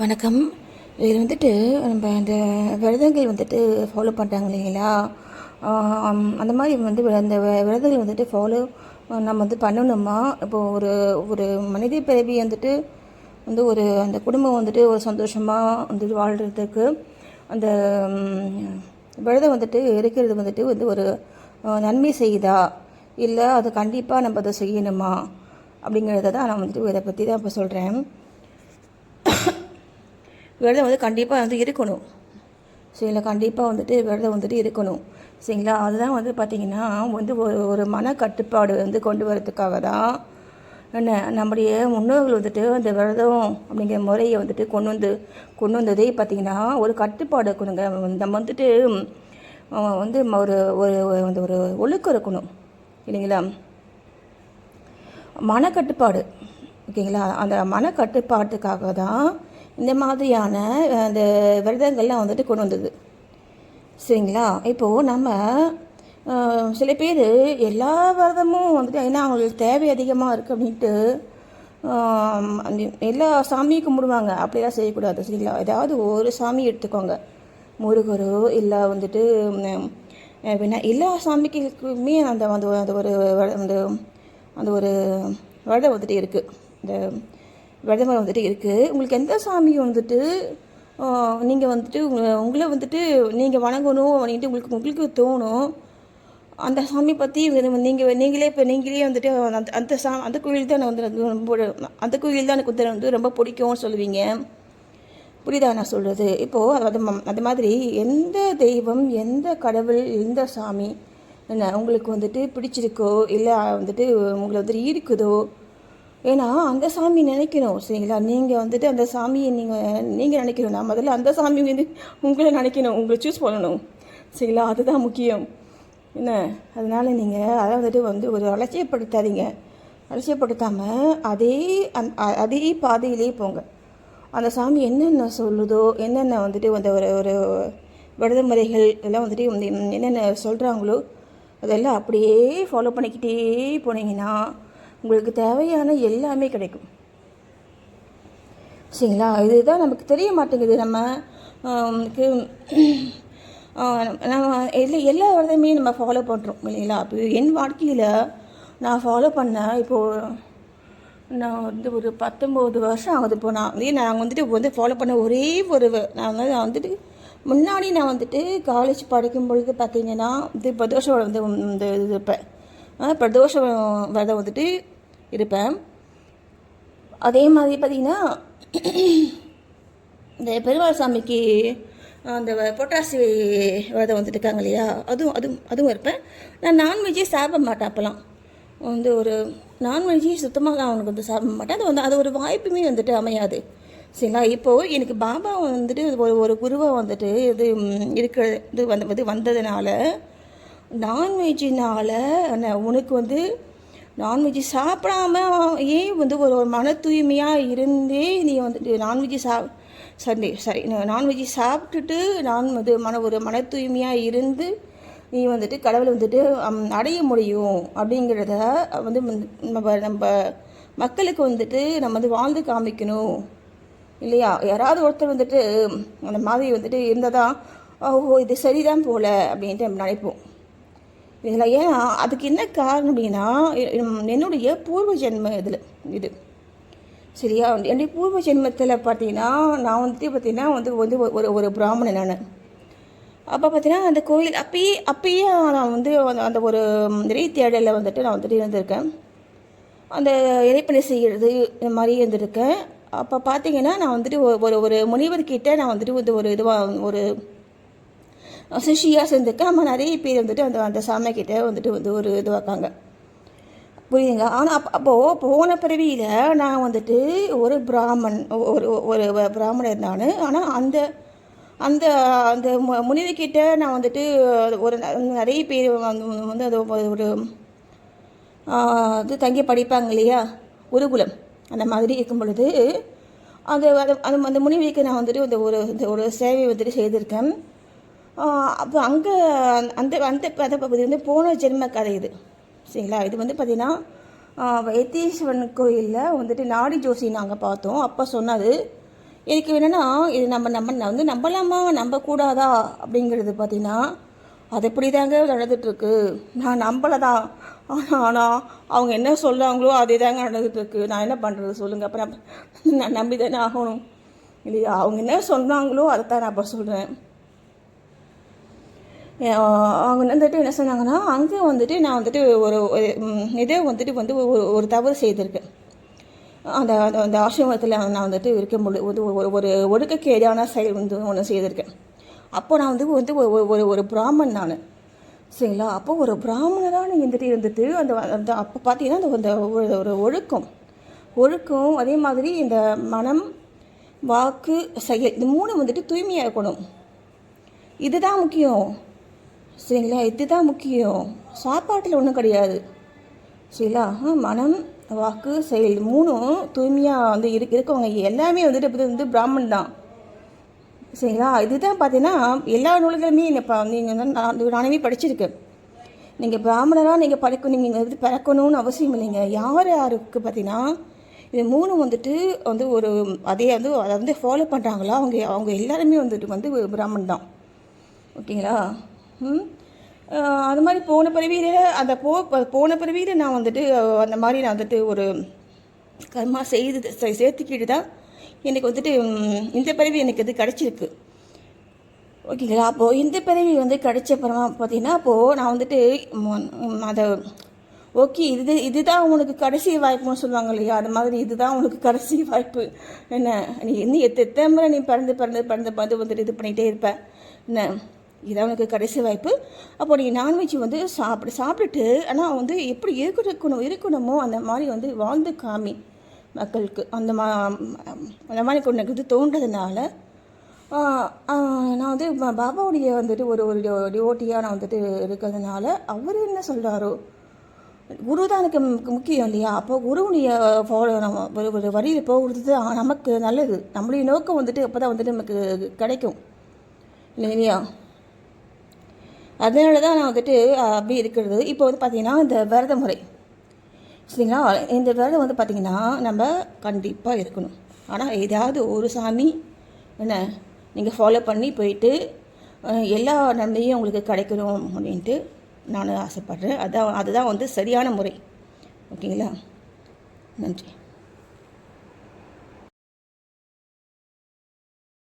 வணக்கம். இது வந்துட்டு நம்ம இந்த விரதங்கள் வந்துட்டு ஃபாலோ பண்ணுறாங்க இல்லைங்களா? அந்த மாதிரி வந்து அந்த விரதங்கள் வந்துட்டு ஃபாலோ நம்ம வந்து பண்ணணுமா? இப்போ ஒரு ஒரு மனித பிறவி வந்துட்டு வந்து ஒரு அந்த குடும்பம் வந்துட்டு ஒரு சந்தோஷமாக வந்துட்டு வாழ்கிறதுக்கு அந்த விரதம் வந்துட்டு இருக்கிறது வந்துட்டு வந்து ஒரு நன்மை செய்யுதா? இல்லை அது கண்டிப்பாக நம்ம அதை செய்யணுமா? அப்படிங்கிறத தான் நான் வந்துட்டு இதை பற்றி தான் இப்போ சொல்கிறேன் விரதம் வந்து கண்டிப்பாக வந்து இருக்கணும். சரிங்களா கண்டிப்பாக வந்துட்டு விரதம் வந்துட்டு இருக்கணும். சரிங்களா? அதுதான் வந்து பார்த்திங்கன்னா வந்து ஒரு ஒரு மன கட்டுப்பாடு வந்து கொண்டு வரதுக்காக தான் என்ன நம்முடைய முன்னோர்கள் வந்துட்டு அந்த விரதம் அப்படிங்கிற முறையை வந்துட்டு கொண்டு வந்து கொண்டு வந்ததே பார்த்திங்கன்னா ஒரு கட்டுப்பாடு இருக்கணுங்க நம்ம வந்துட்டு வந்து ஒரு ஒரு அந்த ஒரு ஒழுக்கம் இருக்கணும். இல்லைங்களா? மனக்கட்டுப்பாடு. ஓகேங்களா? அந்த மனக்கட்டுப்பாட்டுக்காக தான் இந்த மாதிரியான அந்த விரதங்கள்லாம் வந்துட்டு கொண்டு வந்தது. சரிங்களா? இப்போது நம்ம சில பேர் எல்லா விரதமும் வந்துட்டு ஏன்னா அவங்களுக்கு தேவை அதிகமாக இருக்குது அப்படின்ட்டு அந்த எல்லா சாமியும் கும்பிடுவாங்க. அப்படிலாம் செய்யக்கூடாது சரிங்களா? ஏதாவது ஒரு சாமி எடுத்துக்கோங்க. முருகரோ இல்லை வந்துட்டு அப்படின்னா எல்லா சாமிக்குமே அந்த அந்த அந்த ஒரு வ- அந்த அந்த ஒரு விரதம் வந்துட்டு இருக்குது இந்த விரதம் வந்துட்டு இருக்குது உங்களுக்கு எந்த சாமி வந்துட்டு நீங்கள் வந்துட்டு உங்க- உங்களை வந்துட்டு நீங்கள் வணங்கணும் அப்படின்ட்டு உங்களுக்கு உங்களுக்கு தோணும். அந்த சாமி பற்றி நீங்கள் நீங்களே இப்போ நீங்களே வந்துட்டு அந்த அந்த சா அந்த கோயில் தான் நான் வந்து ரொம்ப அந்த கோயில் தான் எனக்கு வந்து வந்து ரொம்ப பிடிக்கும்னு சொல்லுவீங்க. புரியுதா நான் சொல்கிறது இப்போது அது ம- அது மாதிரி எந்த தெய்வம் எந்த கடவுள் எந்த சாமி என்ன உங்களுக்கு வந்துட்டு பிடிச்சிருக்கோ இல்லை வந்துட்டு உங்களை வந்துட்டு ஈர்க்குதோ ஏன்னா அந்த சாமி நினைக்கணும் சரிங்களா? நீங்கள் வந்துட்டு அந்த சாமியை நீங்கள் நீங்கள் நினைக்கணும். நான் முதல்ல அந்த சாமி வந்து உங்களை நினைக்கணும் உங்களை சூஸ் பண்ணணும் சரிங்களா? அதுதான் முக்கியம். என்ன? அதனால் நீங்கள் அதை வந்துட்டு வந்து ஒரு அலட்சியப்படுத்தாதீங்க. அலட்சியப்படுத்தாமல் அதே அந் அதே பாதையிலே போங்க. அந்த சாமி என்னென்ன சொல்லுதோ என்னென்ன வந்துட்டு அந்த ஒரு ஒரு விடுதமுறைகள் முறைகள் வந்துட்டு வந்து என்னென்ன சொல்கிறாங்களோ அதெல்லாம் அப்படியே ஃபாலோ பண்ணிக்கிட்டே போனீங்கன்னா உங்களுக்கு தேவையான எல்லாமே கிடைக்கும். சரிங்களா? இதுதான் நமக்கு தெரிய மாட்டேங்குது. நம்ம நம்ம எல்லா எல்லா விரதமே நம்ம ஃபாலோ பண்ணுறோம் இல்லைங்களா? அப்போ என் வாழ்க்கையில் நான் ஃபாலோ பண்ண இப்போது நான் வந்து ஒரு பத்தொம்போது வருஷம் ஆகுது. இப்போ நான் வந்து நான் வந்துட்டு வந்து ஃபாலோ பண்ண ஒரே ஒரு நான் வந்து நான் வந்துட்டு முன்னாடி நான் வந்துட்டு காலேஜ் படிக்கும் பொழுது பார்த்தீங்கன்னா இது பிரதோஷம் வந்து இந்த இது இருப்பேன் பிரதோஷம் விரதம் வந்துட்டு இருப்பேன். அதே மாதிரி பார்த்தீங்கன்னா இந்த பெருமாள் சாமிக்கு அந்த பொட்டாசி விரதம் வந்துட்டு இருக்காங்க இல்லையா? அதுவும் அதுவும் அதுவும் இருப்பேன். நான் நான்வெஜ்ஜே சாப்பிட மாட்டேன் அப்போல்லாம் வந்து ஒரு நான்வெஜ்ஜே சுத்தமாக நான் அவனுக்கு வந்து சாப்பிட மாட்டேன். அது வந்து அது ஒரு வாய்ப்புமே வந்துட்டு அமையாது. சரிங்களா? இப்போது எனக்கு பாபா வந்துட்டு ஒரு ஒரு குருவாக வந்துட்டு இது இருக்கிறது இருக்கிற இது வந்து இது வந்ததுனால நான்வெஜ்ஜினால் உனக்கு வந்து நான்வெஜ் சாப்பிடாம ஏன் வந்து ஒரு ஒரு மன தூய்மையாக இருந்தே நீ வந்துட்டு நான்வெஜ் சா சண்டே சரி நான்வெஜ் சாப்பிட்டுட்டு நான் வந்து மன ஒரு மன தூய்மையாக இருந்து நீ வந்துட்டு கடவுளை வந்துட்டு அடைய முடியும் அப்படிங்கிறத வந்து நம்ம நம்ம மக்களுக்கு வந்துட்டு நம்ம வந்து வாழ்ந்து காமிக்கணும். இல்லையா? யாராவது ஒருத்தர் வந்துட்டு அந்த மாதிரி வந்துட்டு இருந்தால் தான் ஓ இது சரிதான் போல அப்படின்ட்டு நம்ம நினைப்போம். இதில் ஏன்னா அதுக்கு என்ன காரணம் அப்படின்னா என்னுடைய பூர்வ ஜென்ம இதில் இது. சரியா? என்னுடைய பூர்வ ஜென்மத்தில் பார்த்தீங்கன்னா நான் வந்துட்டு பார்த்தீங்கன்னா வந்து வந்து ஒரு ஒரு பிராமணன் நான். அப்போ பார்த்தீங்கன்னா அந்த கோயில் அப்பயே அப்பயே நான் வந்து அந்த- அந்த ஒரு இறை தேடலில் வந்துட்டு நான் வந்துட்டு இருந்திருக்கேன். அந்த இறைப்பணி செய்கிறது இந்த மாதிரி இருந்திருக்கேன். அப்போ பார்த்தீங்கன்னா நான் வந்துட்டு ஒரு- ஒரு ஒரு முனிவர்கிட்ட நான் வந்துட்டு வந்து ஒரு இதுவாக ஒரு சிஷியாக சேர்ந்துக்க நம்ம நிறைய பேர் வந்துட்டு அந்த அந்த சாமி வந்துட்டு வந்து ஒரு இதுவாக்காங்க புரியுதுங்க? ஆனால் அப்போ அப்போது போன பிறவியில் நான் வந்துட்டு ஒரு பிராமன் ஒரு ஒரு பிராமணர் நான். ஆனால் அந்த அந்த அந்த முனிவுக்கிட்ட நான் வந்துட்டு ஒரு ந- நிறைய பேர் வந்து வந்து அது ஒரு இது தங்கி படிப்பாங்க இல்லையா? குருகுலம் அந்த மாதிரி இருக்கும் பொழுது அது அது- அந்த அந்த முனிவுக்கு நான் வந்துட்டு இந்த ஒரு இந்த ஒரு சேவை வந்துட்டு செய்திருக்கேன். அப்போ அங்கே அந்த அந்த கதை வந்து போன ஜென்ம கதை இது. சரிங்களா? இது வந்து பார்த்திங்கன்னா வைத்தீஸ்வரன் கோயிலில் வந்துட்டு நாடி ஜோசி நாங்கள் பார்த்தோம். அப்போ சொன்னது எனக்கு என்னென்னா இது நம்ம நம்ம வந்து நம்பலாமா? நம்பக்கூடாதா? அப்படிங்கிறது பார்த்திங்கன்னா அது எப்படி தாங்க நடந்துகிட்ருக்கு நான் நம்பலை தான் ஆனால் அவங்க என்ன சொல்கிறாங்களோ அதே தாங்க நடந்துகிட்ருக்கு நான் என்ன பண்ணுறது சொல்லுங்கள் அப்புறம் நான் நம்பி தானே ஆகணும். இல்லையா? அவங்க என்ன சொன்னாங்களோ அதை தான் நான் அப்போ சொல்கிறேன் அவங்க வந்துட்டு என்ன சொன்னாங்கன்னா அங்கே வந்துட்டு நான் வந்துட்டு ஒரு இதே வந்துட்டு வந்து ஒரு ஒரு தவறு செய்திருக்கேன் அந்த அந்த ஆசிரமத்தில் நான் வந்துட்டு இருக்க ஒரு ஒரு ஒரு ஒடுக்கக்கேடான செயல் வந்து ஒன்று செய்திருக்கேன் அப்போ நான் வந்து வந்து ஒரு ஒரு- ஒரு பிராமன் நான். சரிங்களா? அப்போ ஒரு பிராமணராக இருந்துட்டு இருந்துட்டு அந்த அந்த அப்போ பார்த்தீங்கன்னா அந்த ஒரு ஒரு ஒழுக்கம். ஒழுக்கம் அதே மாதிரி இந்த மனம் வாக்கு செயல் இந்த மூணு வந்துட்டு தூய்மையாக இருக்கணும். இதுதான் முக்கியம். சரிங்களா? இதுதான் முக்கியம். சாப்பாட்டில் ஒன்றும் கிடையாது. சரிங்களா? மனம் வாக்கு செயல் மூணும் தூய்மையாக வந்து இரு இருக்கவங்க எல்லாமே வந்துட்டு இப்ப வந்து பிராமன் தான். சரிங்களா? இதுதான் பார்த்தீங்கன்னா எல்லா நூல்களுமே இப்போ நீங்கள் வந்து நான் படிச்சிருக்கேன். நீங்கள் பிராமணராக நீங்கள் படிக்க நீங்கள் வந்து பிறக்கணும்னு அவசியம் இல்லைங்க. யார் யாருக்கு பார்த்தீங்கன்னா இது மூணு வந்துட்டு வந்து ஒரு அதே வந்து அதை வந்து ஃபாலோ பண்ணுறாங்களா அவங்க அவங்க எல்லாருமே வந்துட்டு வந்து பிராமன் தான். ஓகேங்களா? அது மாதிரி போன பிறவியில் அந்த போ போன பிறவியில் நான் வந்துட்டு அந்த மாதிரி நான் வந்துட்டு ஒரு கர்மா செய்து சேர்த்துக்கிட்டு தான் எனக்கு வந்துட்டு இந்த பிறவி எனக்கு இது கிடச்சிருக்கு. ஓகேங்களா? அப்போது இந்த பிறவி வந்து கிடைச்ச அப்புறமா பார்த்தீங்கன்னா அப்போது நான் வந்துட்டு அதை ஓகே இது இதுதான் உனக்கு கடைசி வாய்ப்புன்னு சொல்லுவாங்க இல்லையா? அது மாதிரி இதுதான் உனக்கு கடைசி வாய்ப்பு. என்ன நீ இன்னும் எத்தனை முறை நீ பிறந்து பிறந்து பிறந்து பிறந்து வந்துட்டு இது பண்ணிகிட்டே இருப்ப? என்ன? இதான் அவனுக்கு கடைசி வாய்ப்பு. அப்போ நீ நான்வெஜ் வந்து சாப்பிடு சாப்பிட்டுட்டு ஆனால் வந்து எப்படி இருக்கணும் இருக்கணுமோ அந்த மாதிரி வந்து வாழ்ந்து காமி மக்களுக்கு. அந்த மா அந்த மாதிரி கொண்டு இது தோன்றதுனால நான் வந்து பாபாவுடைய வந்துட்டு ஒரு ஒரு டிவோட்டியாக நான் வந்துட்டு இருக்கிறதுனால அவர் என்ன சொல்கிறாரோ குரு தான் எனக்கு முக்கியம் இல்லையா? அப்போ குருவுடைய ஃபாலோ நம்ம ஒரு ஒரு வழியில் போகிறது தான் நமக்கு நல்லது. நம்மளுடைய நோக்கம் வந்துட்டு அப்போ தான் வந்துட்டு நமக்கு கிடைக்கும். இல்லையா? அதனால தான் நான் வந்துட்டு அப்படி இருக்கிறது. இப்போ வந்து பார்த்தீங்கன்னா இந்த விரத முறை. சரிங்களா? இந்த விரதம் வந்து பார்த்திங்கன்னா நம்ம கண்டிப்பாக இருக்கணும். ஆனால் ஏதாவது ஒரு சாமி என்ன நீங்கள் ஃபாலோ பண்ணி போயிட்டு எல்லா நன்மையும் உங்களுக்கு கிடைக்கணும் அப்படின்ட்டு நான் ஆசைப்பட்றேன். அதான் அதுதான் வந்து சரியான முறை. ஓகேங்களா? நன்றி.